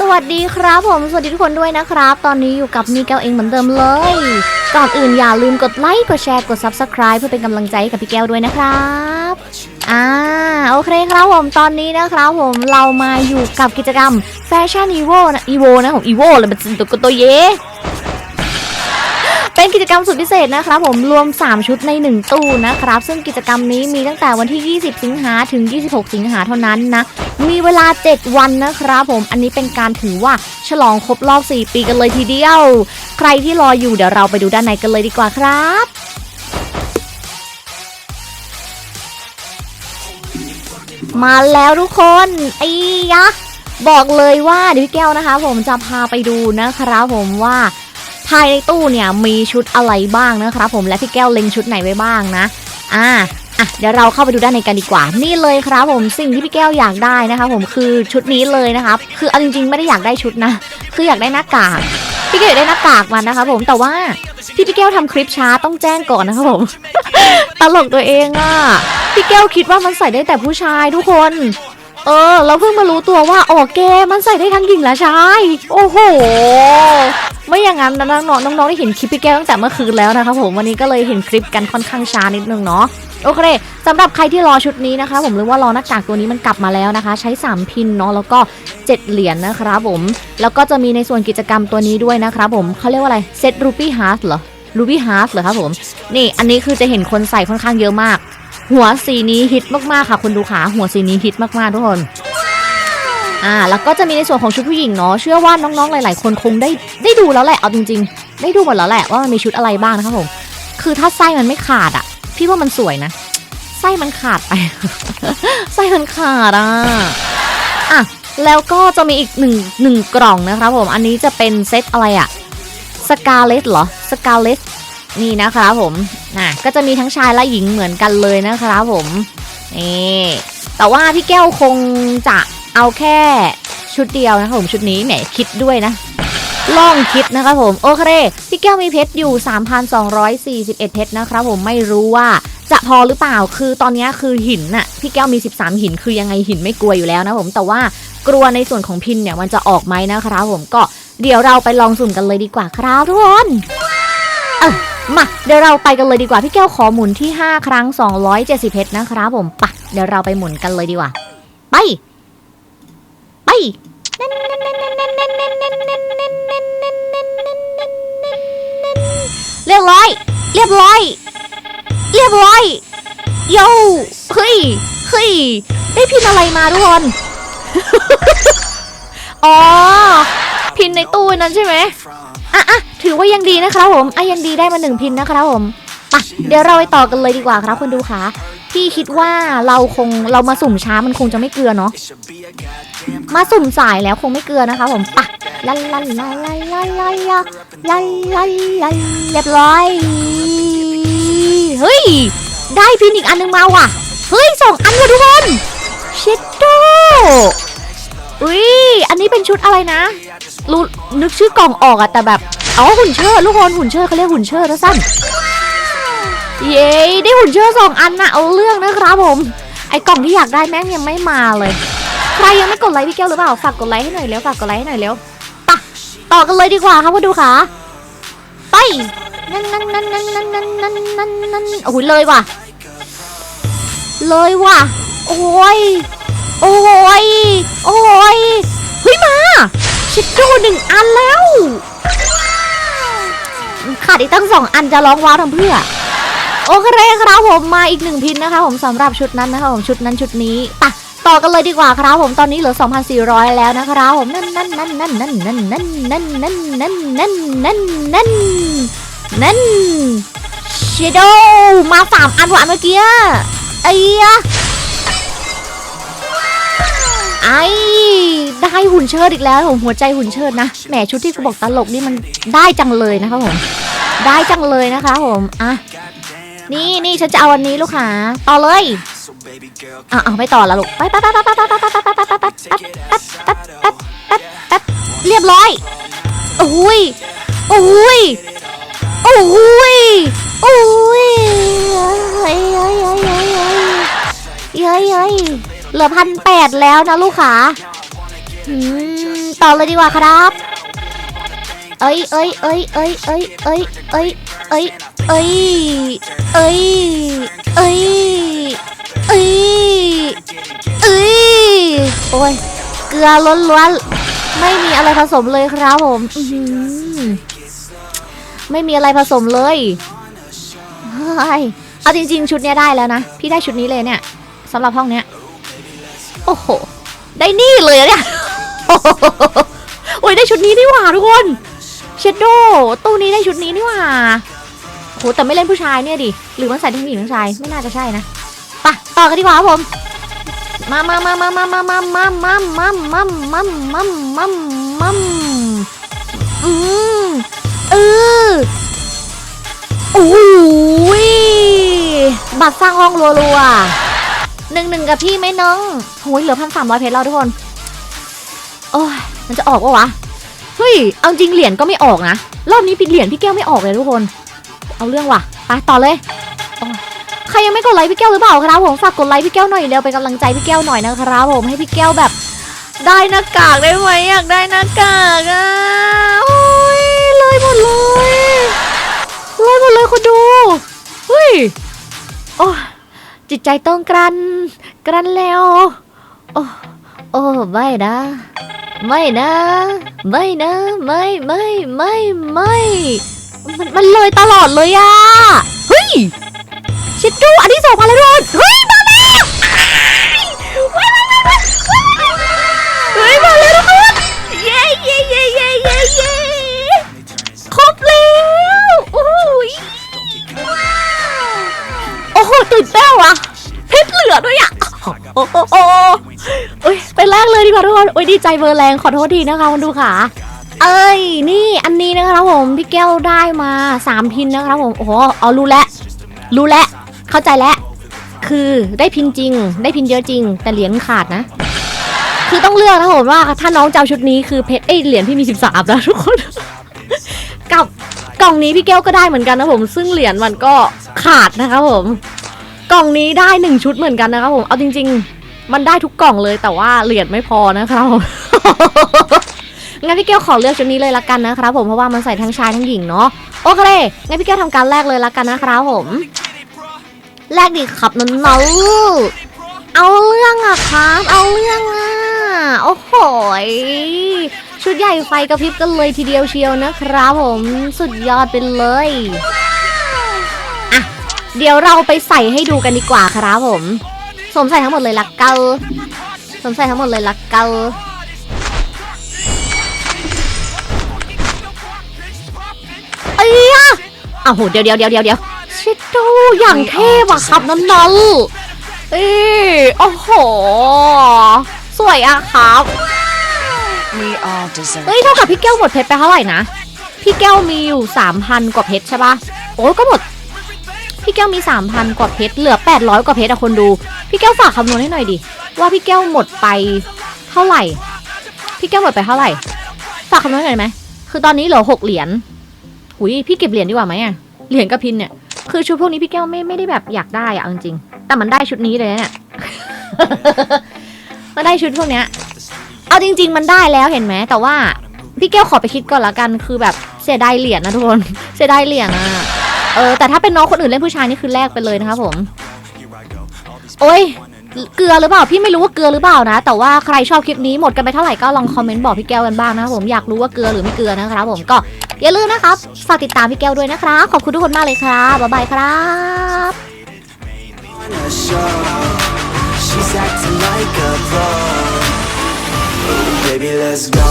สวัสดีครับผม สวัสดีทุกคนด้วยนะครับ ตอนนี้อยู่กับมีเกลเองเหมือนเดิมเลย ก่อนอื่นอย่าลืมกดไลค์กดแชร์กด Subscribe เพื่อเป็นกำลังใจให้กับพี่แก้วด้วยนะครับอ่าโอเคครับผมตอนนี้นะครับผมเรามาอยู่กับกิจกรรมแฟชั่นอีโวนะอีโวนะผมอีโวเลยมันตัวตัวเย เป็นกิจกรรมสุดพิเศษนะครับผมรวม 3 ชุดใน 1 ตู้นะครับ ซึ่งกิจกรรมนี้มีตั้งแต่วันที่ 20 สิงหาถึง 26 สิงหาเท่านั้นนะ มีเวลา 7 วันนะครับผมอันนี้เป็นการถือว่าฉลองครบรอบ 4 ปีกันเลยทีเดียว ใครที่รออยู่เดี๋ยวเราไปดูด้านในกันเลยดีกว่าครับมาแล้วทุกคนไอ้ยะ บอกเลยว่าเดี๋ยวพี่แก้วนะคะ ผมจะพาไปดูนะครับผมว่า ภายในตู้เนี่ยมีชุดอะไรบ้างนะครับผมและพี่แก้วเล็งชุดไหนไว้บ้างนะ อ่าอะเดี๋ยวเราเข้าไปดูด้านในกันดีกว่า นี่เลยครับผมสิ่งที่พี่แก้วอยากได้นะคะผมคือชุดนี้เลยนะครับคือเอาจริงๆไม่ได้อยากได้ชุดนะ คืออยากได้หน้ากากพี่แก้วอยากได้หน้ากากมันนะคะผมแต่ว่าที่พี่แก้วทำคลิปช้าต้องแจ้งก่อนนะครับผมตลกตัวเองอะพี่แก้วคิดว่ามันใส่ได้แต่ผู้ชายทุกคน เออ เราเพิ่งมารู้ตัวว่าโอเคมันใส่ได้ทั้งหญิงและชาย โอ้โห ไม่อย่างนั้นนะน้องๆน้องๆได้เห็นคลิปพี่แก้วตั้งแต่เมื่อคืนแล้วนะครับผมวันนี้ก็เลยเห็นคลิปกันค่อนข้างช้านิดนึงเนาะโอเคสำหรับใครที่รอชุดนี้นะคะ ผมหรือว่ารอหน้ากากตัวนี้มันกลับมาแล้วนะคะ ใช้ 3 พินเนาะแล้วก็ 7 เหรียญนะครับผม แล้วก็จะมีในส่วนกิจกรรมตัวนี้ด้วยนะครับผมเขาเรียกว่าอะไรเซตรูปี้ฮาร์สเหรอรูปี้ฮาร์สเหรอครับผม นี่อันนี้คือจะเห็นคนใส่ค่อนข้างเยอะมาก หัวสีนี้ฮิตมากๆค่ะคุณดูขาหัวสีนี้ฮิตมากๆทุกคนอ่าแล้วก็จะมีในส่วนของชุดผู้หญิงเนาะเชื่อว่าน้องๆหลาย ๆ คนคงได้ได้ดูแล้วแหละเอาจริง ๆ ได้ดูหมดแล้วแหละว่ามันมีชุดอะไรบ้างนะครับผมคือถ้าไส้มันไม่ขาดอะพี่ว่ามันสวยนะไส้มันขาดไปไส้มันขาดอะอะแล้วก็จะมีอีกหนึ่งหนึ่งกล่องนะครับผมอันนี้จะเป็นเซตอะไรอะสกาเลตเหรอสกาเลต นี่นะครับผมน่ะก็จะมีทั้งชายและหญิงเหมือนกันเลยนะครับผมนี่แต่ว่าพี่แก้วคงจะเอาแค่ชุดเดียวนะคะผมชุดนี้แหมคิดด้วยนะลองคิดนะคะผมโอเคพี่แก้วมีเพชรอยู่ 3,241 เพชรนะครับผมไม่รู้ว่าจะพอหรือเปล่าคือตอนนี้คือหินน่ะพี่แก้วมี 13 หินคือยังไงหินไม่กลัวอยู่แล้วนะผมแต่ว่ากลัวในส่วนของพินเนี่ยมันจะออกไหมนะครับผมก็เดี๋ยวเราไปลองสุ่มกันเลยดีกว่าครับทุกคน มาเดี๋ยวเราไปกันเลยดีกว่า พี่แก้วขอหมุนที่ 5 ครั้ง 270เพชรนะครับผมปะเดี๋ยวเราไปหมุนกันเลยดีกว่า ไป ไปเรียบร้อย เรียบร้อย เรียบร้อยโย่เฮ้ยเฮ้ยได้พินอะไรมาทุกคน อ๋อ พินในตู้นั้นใช่ไหม อะอะถือว่ายังดีนะครับผมอะยังดีได้มาหนึ่งพินนะครับผมไปเดี๋ยวเราไปต่อกันเลยดีกว่าครับคุณดูค่ะพี่คิดว่าเราคงเรามาสุ่มช้ามันคงจะไม่เกลือเนาะมาสุ่มสายแล้วคงไม่เกลือนะคะผมปะลาลาลาลาลาลาลาลาลาลาเรียบร้อยเฮ้ยได้พินอีกอันนึงมาว่ะเฮ้ยสองอันว่ะทุกคนเชดโด อุ้ย อันนี้เป็นชุดอะไรนะ รู้นึกชื่อกล่องออกอะแต่แบบอ๋อหุ่นเชิดทุกคนหุ่นเชิดเขาเรียกหุ่นเชิดนะสั้น เย้ได้หุ่นเชิดสองอันนะเอาเรื่องนะครับผม ไอ้กล่องที่อยากได้แม่งยังไม่มาเลย ใครยังไม่กดไลค์พี่แก้วหรือเปล่า ฝากกดไลค์ให้หน่อยเร็วฝากกดไลค์ให้หน่อยเร็วปะต่อกันเลยดีกว่าครับคุณดูค่ะไป นั่นนั่นนั่นนั่นนั่นนั่นนั่นนั่นนั่นโอ้โหเลยว่ะ เลยว่ะ โอ้ย โอ้ย โอ้ย เฮ้ยมาชิดโดหนึ่งอันแล้วขาดอีกตั้งสองอันจะร้องว้าวทำเพื่อ โอเคครับผมมาอีกหนึ่งพินนะคะ ผมสำหรับชุดนั้นนะคะผมชุดนั้นชุดนี้ปะต่อกันเลยดีกว่าครับผมตอนนี้เหลือ 2,400 แล้วนะครับผมนั่นนั่นนั่นนั่นนั่นนั่นนั่นนั่นนั่นนั่นนั่นนั่นนั่นนั่นเชโดมาสามอันหวานเมื่อกี้ไอ้ยะ ไอ้ได้หุ่นเชิดอีกแล้วผมหัวใจหุ่นเชิดนะแหมชุดที่กูบอกตลกนี่มันได้จังเลยนะครับผมได้จังเลยนะคะผมอะนี่นี่ฉันจะเอาวันนี้ลูกค้าต่อเลยอะเอาไม่ต่อแล้วลูกไปไปไปไปไปไปไปไปไปไปไปไปไปไปไปไปเรียบร้อยโอ้ยโอ้ยโอ้ยโอ้ยเฮ้ยเฮ้ยเฮ้ยเฮ้ยเฮ้ย เหลือพันแปดแล้วนะลูกค้าต่อเลยดีกว่าครับ เอ้ยเอ้ยเอ้ยเอ้ยเอ้ยเอ้ยเอ้ยเอ้ยเอ้ยเอ้ยเอ้ยเอ้ยเอ้ยโอ้ยเกลือล้วนๆไม่มีอะไรผสมเลยครับผมไม่มีอะไรผสมเลยเอาจริงๆ ชุดนี้ได้แล้วนะ พี่ได้ชุดนี้เลยเนี่ยสำหรับห้องเนี้ย โอ้โห ได้นี่เลยเนี่ยโอ้ยได้ชุดนี้นี่หว่าทุกคนเชดโดตู้นี้ได้ชุดนี้นี่หว่าโหแต่ไม่เล่นผู้ชายเนี่ยดิ หรือมันใส่ทั้งหญิงทั้งชายไม่น่าจะใช่นะปะต่อกันดีกว่าครับผม มามามามามามามามามามามามามามามาอืมเออโอ้ยบัตรสร้างห้องรัวๆ หนึ่งหนึ่งกับพี่ไหมน้องโอ้ยเหลือพันสามร้อยเพชรแล้วทุกคน โอ้ยมันจะออกปะวะ เฮ้ย เอาจริงเหรียญก็ไม่ออกนะ รอบนี้ปิดเหรียญพี่แก้วไม่ออกเลยทุกคน เอาเรื่องว่ะ ไปต่อเลย ใครยังไม่กดไลค์พี่แก้วหรือเปล่าครับผมฝากกดไลค์พี่แก้วหน่อยเร็วเป็นกำลังใจพี่แก้วหน่อยนะครับผมให้พี่แก้วแบบ ได้หน้ากากได้ไหมอยากได้หน้ากากอะโอ้ยเลยหมดเลยเลยหมดเลยคุณดู เฮ้ย โอ้ย จิตใจต้องกรัน กรันแล้ว โอ้โอ้ไม่นะ ไม่นะ ไม่นะ ไม่ไม่ไม่ไม่มันมันเลยตลอดเลยอะเฮ้ยชิดดูอันที่สองมาแล้วทุกคนเฮ้ย โอ้ยดีใจเบอร์แรงขอโทษทีนะคะคุณดูขาเอ้ย นี่อันนี้นะครับผมพี่แก้วได้มาสามพินนะครับผมโอ้โหเอารู้แล้วรู้แล้วเข้าใจแล้วคือได้พินจริง ได้พินเยอะจริง แต่เหรียญขาดนะ คือต้องเลือกนะผมว่าถ้าน้องจะเอาชุดนี้คือเพชรเอ้ยเหรียญพี่มีสิบสามนะทุกคนกับกล่องนี้พี่แก้วก็ได้เหมือนกันนะผม ซึ่งเหรียญมันก็ขาดนะครับผม กล่องนี้ได้หนึ่งชุดเหมือนกันนะครับผมเอาจริง ๆ มันได้ทุกกล่องเลยแต่ว่าเหรียญไม่พอนะครับ งั้นพี่เกียวขอเลือกชุดนี้เลยละกันนะครับผมเพราะว่ามันใส่ทั้งชายทั้งหญิงเนาะโอเคงั้นพี่เกียวทำการแลกเลยละกันนะครับผมแลกดิครับน้องๆเอาเรื่องอะครับ เอาเรื่องอะโอ้โหชุดใหญ่ไฟกระพริบกันเลยทีเดียวเชียวนะครับผมสุดยอดไปเลยอะเดี๋ยวเราไปใส่ให้ดูกันดีกว่าครับผม สวมใส่ทั้งหมดเลยละเกาสวมใส่ทั้งหมดเลยละเกาเอ้ยอะอ้าวโหเดี๋ยวเดี๋ยวเดี๋ยวเดี๋ยวเดี๋ยวชิดดูอย่างเท่ว่ะครับน้องๆเอ้ยโอ้โห สวยอะครับ We all deserve เฮ้ยเท่ากับพี่แก้วหมดเพชรไปเท่าไหร่นะ พี่แก้วมีอยู่สามพันกว่าเพชรใช่ปะโอ้ยก็หมด พี่แก้วมีสามพันกว่าเพชรเหลือแปดร้อยกว่าเพชรอะคนดู พี่แก้วฝากคำนวณให้หน่อยดิ ว่าพี่แก้วหมดไปเท่าไหร่ พี่แก้วหมดไปเท่าไหร่ ฝากคำนวณหน่อยไหม คือตอนนี้เหลือหกเหรียญหุยพี่เก็บเหรียญดีกว่าไหมอะเหรียญกับพินเนี่ย คือชุดพวกนี้พี่แก้วไม่ไม่ได้แบบอยากได้อะเอาจริงๆแต่มันได้ชุดนี้เลยเนี่ยมันได้ชุดพวกเนี้ย เอาจริง ๆ มันได้แล้วเห็นไหมแต่ว่าพี่แก้วขอไปคิดก่อนละกัน คือแบบเสียดายเหรียญนะทุกคน เสียดายเหรียญอะ เออแต่ถ้าเป็นน้องคนอื่นเล่นผู้ชายนี่คือแลกไปเลยนะคะผม โอ้ยเกลือหรือเปล่าพี่ไม่รู้ว่าเกลือหรือเปล่านะ แต่ว่าใครชอบคลิปนี้หมดกันไปเท่าไหร่ก็ลองคอมเมนต์บอกพี่แก้วกันบ้างนะครับผมอยากรู้ว่าเกลือหรือไม่เกลือนะครับผมก็อย่าลืมนะครับฝากติดตามพี่แก้วด้วยนะครับขอบคุณทุกคนมากเลยครับบ๊ายบายครับ She's acting like a pro. Baby, let's go.